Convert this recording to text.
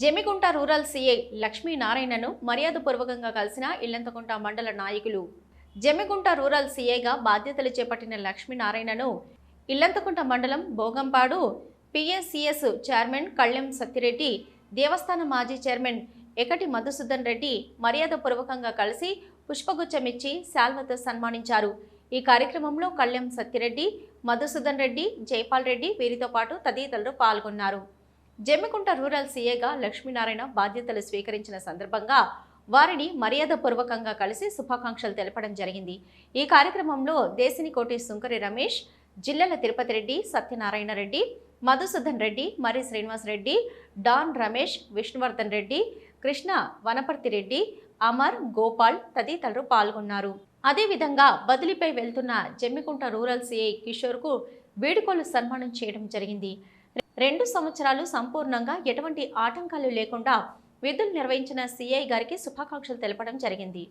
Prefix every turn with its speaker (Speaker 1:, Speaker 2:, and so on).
Speaker 1: Jammikunta rural CI లక్ష్మీనారాయణను మర్యాదపూర్వకంగా కలిసిన ఇల్లంతకుంట మండల నాయకులు. జమిగుంట రూరల్ సీఐగా బాధ్యతలు చేపట్టిన లక్ష్మీనారాయణను ఇల్లంతకుంట మండలం భోగంపాడు పిఎస్సిఎస్ చైర్మన్ కళ్యం సత్తిరెడ్డి దేవస్థాన మాజీ చైర్మన్ ఎకటి మధుసూదన్ రెడ్డి మర్యాదపూర్వకంగా కలిసి పుష్పగుచ్చమిచ్చి శాల్వతో సన్మానించారు. ఈ కార్యక్రమంలో కళ్యం సత్యరెడ్డి మధుసూదన్ రెడ్డి జైపాల్ రెడ్డి వీరితో పాటు తదితరులు పాల్గొన్నారు. జమ్మికుంట రూరల్ సీఏగా లక్ష్మీనారాయణ బాధ్యతలు స్వీకరించిన సందర్భంగా వారిని మర్యాదపూర్వకంగా కలిసి శుభాకాంక్షలు తెలపడం జరిగింది. ఈ కార్యక్రమంలో దేశినికోటి సుంకరి రమేష్ జిల్లల తిరుపతి రెడ్డి సత్యనారాయణ రెడ్డి మధుసూదన్ రెడ్డి మరి శ్రీనివాస్ రెడ్డి డాన్ రమేష్ విష్ణువర్ధన్ రెడ్డి కృష్ణ వనపర్తి రెడ్డి అమర్ గోపాల్ తదితరులు పాల్గొన్నారు. అదేవిధంగా బదిలీపై వెళ్తున్న జమ్మికుంట రూరల్ సిఐ కిషోర్కు వేడుకోలు సన్మానం చేయడం జరిగింది. రెండు సంవత్సరాలు సంపూర్ణంగా ఎటువంటి ఆటంకాలు లేకుండా విధులు నిర్వహించిన సీఐ గారికి శుభాకాంక్షలు తెలపడం జరిగింది.